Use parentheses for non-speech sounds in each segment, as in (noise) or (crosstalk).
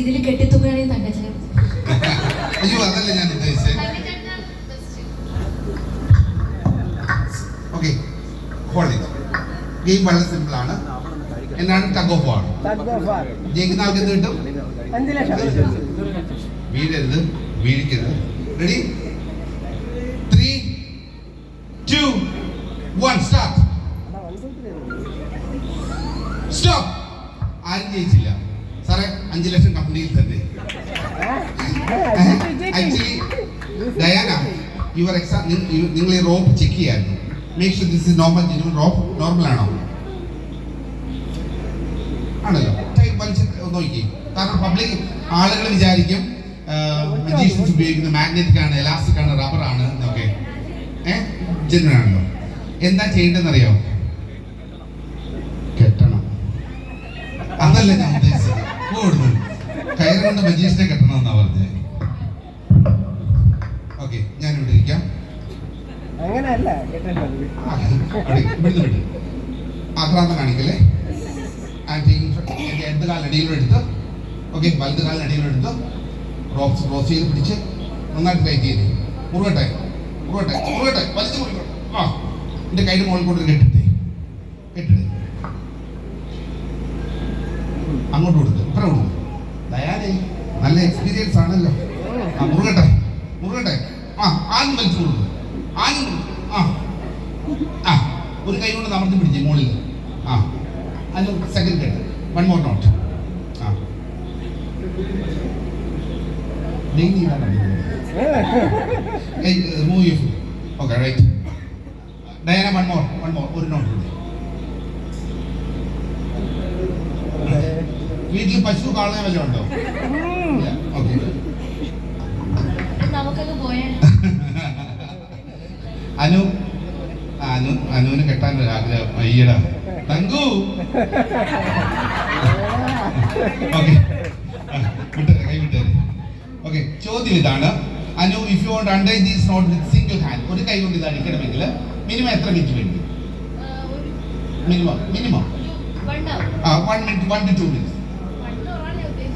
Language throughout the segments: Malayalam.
ഇതിൽ കെട്ടിത്തൂക്കുകയാണെങ്കിൽ തങ്കച്ചനും അയ്യോ അതല്ല ഞാൻ ഉദ്ദേശിച്ചത് ഓക്കെ ഗെയിം വളരെ സിമ്പിൾ ആണ്. എന്നാണ് ടഗ് ഓഫ് ആണ് ജയിക്കുന്ന ആൾക്ക് എന്ത് കിട്ടും? വീഴരുത് വീഴിക്കരുത്. Ready three two one start stop ആരും ജയിച്ചില്ല. സാറേ അഞ്ചു ലക്ഷം കമ്പനിയിൽ തന്നെ. യുവർ എക്സാം നിങ്ങൾ ഈ റോപ്പ് ചെക്ക് ചെയ്യായിരുന്നു make sure this is normal rope normal ആണോ? ആണല്ലോ. നോക്കി. കാരണം പബ്ലിക് ആളുകൾ വിചാരിക്കും മജീഷ്യൻസ് ഉപയോഗിക്കുന്ന മാഗ്നറ്റിക് ആണ് എലാസ്റ്റിക് ആണ് റബ്ബർ ആണ് എന്നൊക്കെ ഏഹ് ജെനുവൻ ആണല്ലോ. എന്താ ചെയ്യേണ്ടതെന്ന് അറിയോ അതല്ല ഞാൻ ഉദ്ദേശിച്ചത്. കൂടുതൽ കയറ് കൊണ്ട് മജീഷിനെ കെട്ടണം എന്നാ പറഞ്ഞത് ഓക്കെ ഞാൻ ഇവിടെ ഇരിക്കാം. അങ്ങനെയല്ല ഇവിടുന്ന് വിട്ട് ആക്രാന്തം കാണിക്കല്ലേ? ഇടത് കാലിന് അടിയിലും എടുത്ത്. ഓക്കെ വലത് കാലിൽ അടിയിലും എടുത്ത്. റോപ്സ് ക്രോസ് ചെയ്ത് പിടിച്ച് നന്നായിട്ട് ടൈറ്റ് ചെയ്ത്. മുറുകട്ടെ മുറുകട്ടെ മുറുകട്ടെ വലിച്ചു മുറുകട്ടെ ആ എന്റെ കയ്യിൽ മുകളിൽ കൊണ്ട് കെട്ടിട്ടേ ആ മുറുകട്ടെ മുറുകട്ടെ. ആ ആദ്യം വലിച്ചു കൊടുക്കും. ആദ്യം ആ. ആ ഒരു കൈ കൊണ്ട് അമർത്തി പിടിച്ചേ മുകളിൽ. ആ അതിന് സെക്കൻഡ് കേട്ട് വൺ മോർ നോട്ട് ആ. ഡെയിലി ഇതാണ് കൈ remove you okay right Diana one more one more ഒരു നോട്ട് വീട്ടിൽ പശു കാളെ വല്ലതും ഉണ്ടോ? അനു അനു അനുവിന് കെട്ടാൻ ഒരു ആഗ്രഹം അയ്യടാ തങ്കു! ഓക്കെ. വിട്ടേരെ കൈ വിട്ടേരെ. ഓക്കെ ചോദ്യം ഇതാണ്. Anu if you want untie these knot with single hand ഒരു കൈ കൊണ്ട് ഇത് അടിക്കണമെങ്കിൽ മിനിമം എത്ര മിനിറ്റ് വേണ്ടി? മിനിമം മിനിമം ആ one minute one two two minutes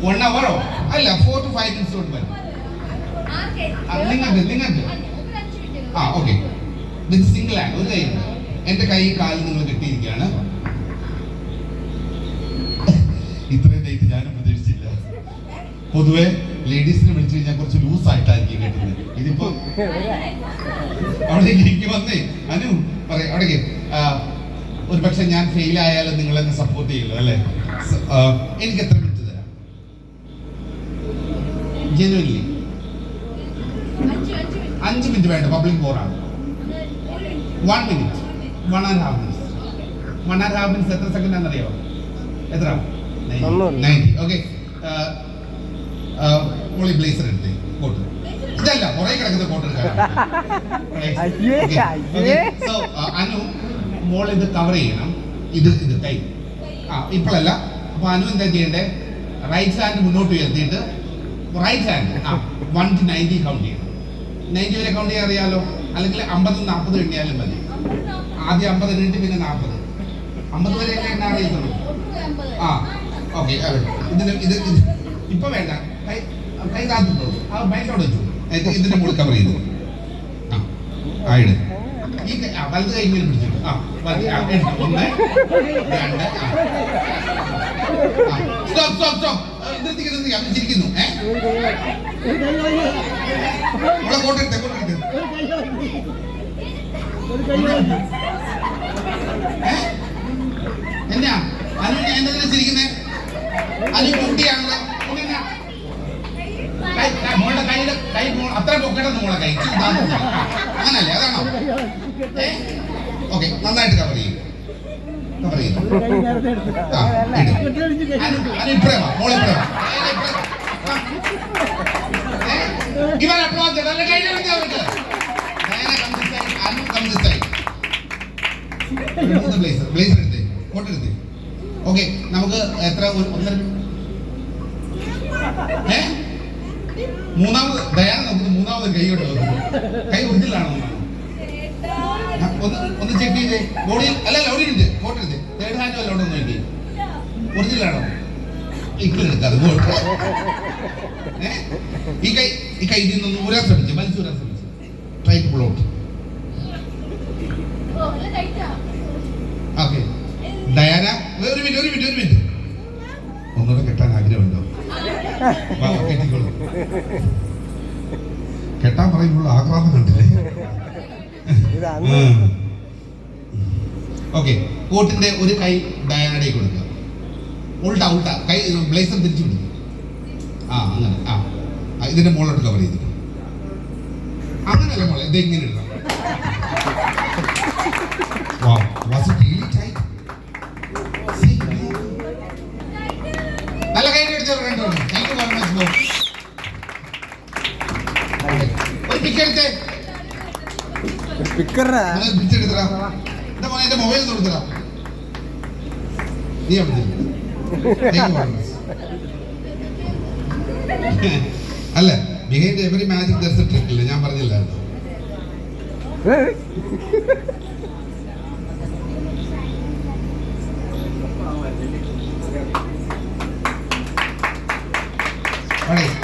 one അവറോ അല്ല ഫോർ ടു ഫൈവ് മിനിറ്റ്സ് കൊണ്ട് വരും. നിങ്ങൾക്ക് നിങ്ങൾക്ക്. ആ ഓക്കെ. വിത്ത് സിംഗിൾ ഹാൻഡ് ഒരു കൈ എന്റെ കൈ കാലിൽ നിങ്ങൾ കെട്ടിയിരിക്കുകയാണ്. ഇത്രയും ഡേറ്റ് ഞാനും പ്രതീക്ഷിച്ചില്ല. പൊതുവെ ലേഡീസിനെ വിളിച്ചു കഴിഞ്ഞാൽ കുറച്ച് ലൂസ് ആയിട്ടായിരിക്കും കേട്ടത് ഇതിപ്പോ അവിടെ എനിക്ക് വന്നേ. അനു പറയാം അവിടേക്ക്. ആ, ഒരു പക്ഷെ ഞാൻ ഫെയിൽ ആയാലും നിങ്ങൾ എന്നെ സപ്പോർട്ട് ചെയ്യുള്ളൂ അല്ലേ? എനിക്ക് എത്ര മിനിറ്റ് തരാം? ജനുവൻലി അഞ്ച് മിനിറ്റ് വേണ്ട public ബോറാണ് one minute one and half minute one and half minutes എത്ര സെക്കൻഡ് ആണെന്നറിയോ? എത്ര. നയന്റി. ഓക്കെ മോളി ബ്ലേസർ എടുത്തേ കോട്ട് ഇതല്ല കുറെ കിടക്കുന്ന കോട്ട്. (laughs) സോ അനു മോൾ ഇത് കവർ ചെയ്യണം. ഇത് ഇത് കൈ. ആ ഇപ്പോഴല്ല. അപ്പൊ അനു എന്താ ചെയ്യണ്ടേ? റൈറ്റ് ഹാൻഡ് മുന്നോട്ട് ഉയർത്തിയിട്ട് റൈറ്റ് ഹാൻഡ് ആ വൺ ടു നയന്റി കൗണ്ട് ചെയ്യണം. നയന്റി വരെ കൗണ്ട് ചെയ്യാൻ അറിയാലോ? അല്ലെങ്കിൽ അമ്പത് നാൽപ്പത് എണ്ണിയാലും മതി. ആദ്യം അമ്പത് എണ്ണിട്ട് പിന്നെ നാൽപ്പത് അമ്പത് വരെ എണ്ണ അറിയത്തുള്ളൂ? ആ ഓക്കെ ഇതിന് ഇത് ഇപ്പൊ വേണ്ട. കൈ കൈ താത്തിട്ടുള്ളൂ ആ ബൈക്കോട് വെച്ചു. ഇത് ഇതിന്റെ മുകളിൽ കവർ ചെയ്തു. ആ ആയിട്. ഈ കൈ- ആ, വലത് കൈ ഇങ്ങനെ പിടിച്ചിട്ടു ആ. ഒന്ന് രണ്ട് സ്റ്റോപ്പ് സ്റ്റോപ്പ് സ്റ്റോപ്പ്. നിർത്തിക്ക് നിർത്തിക്ക്. ചിരിക്കുന്നു. ഏഹ് കോട്ടെടുത്തേ കോട്ടെടുത്തേ ഏ എന്നാ അനു എന്നതിനെ ചിരിക്കുന്നേ? അനു കുട്ടിയാണല്ലോ. മോളുടെ കൈയുടെ കൈ അത്ര പൊക്കട്ടെന്ന് മോളെ കൈ. അങ്ങനല്ലേ? അതാണോ? ഏ? ഓക്കെ നന്നായിട്ട് കവർ ചെയ്യും. കവർ അനു ഇപ്പഴേ മോളെ ഇപ്പഴേ ഇവരെ ഏ, ഇപ്പഴേ വാ. ഏ, ഇവൻ അപ്ലോസ് ചെയ്ത് അല്ലെ കൈ ഇറങ്ങി അവർക്ക്. മൂന്ന് ബ്ലേസർ ബ്ലേസർ നമുക്ക് എത്ര മൂന്നാമത് ദയാന നമുക്ക് മൂന്നാമത് കൈ കൊണ്ട് കൈ ഒറിജിനലാണോ ഒന്ന് ഒന്ന് ചെക്ക് ചെയ്തേ. ബോഡിയിൽ അല്ല അല്ല ഉണ്ട് എടുത്തേ. തേർഡ് ഹാൻഡ് വല്ല ഉണ്ടോ നോക്കി ഒറിജിനലാണോ ഏ? ഈ കൈ ഈ കൈ ഇതിൽ നിന്ന് ഊരാൻ ശ്രമിച്ചു മനസ്സൂരാൻ ശ്രമിച്ചു. Try to out okay Diana ഒരു മിനിറ്റ് ഒരു മിനിറ്റ് ഒരു മിനിറ്റ് ഒന്നുകൂടെ കെട്ടാൻ ആഗ്രഹമുണ്ടോ വാ, കെട്ടിക്കോളൂ കെട്ടാൻ പറയുമ്പോൾ ആക്രാന്തം കണ്ടില്ലേ? ഓക്കെ കോട്ടിന്റെ ഒരു കൈ ഡയാനയുടെ കൊടുക്കുക. ഉൾട്ട ഉൾട്ട കൈ ബ്ലേസർ തിരിച്ചു കൊടുക്കുക ആ അങ്ങനെ ആ. ഇതിന്റെ മുകളിലോട്ട് കവർ ചെയ്തിട്ട്. അങ്ങനെയല്ല മോളെ ഇത് ഇങ്ങനെ ഇടണം. വാ was it really സ്പീക്കറാ. പിടിച്ചെടുത്തടാ. എന്താ മോനെ എന്റെ മൊബൈൽ കൊടുത്തടാ. നീ അല്ല behind every magic there's a trick ഇല്ല? ഞാൻ പറഞ്ഞില്ലായിരുന്നു All.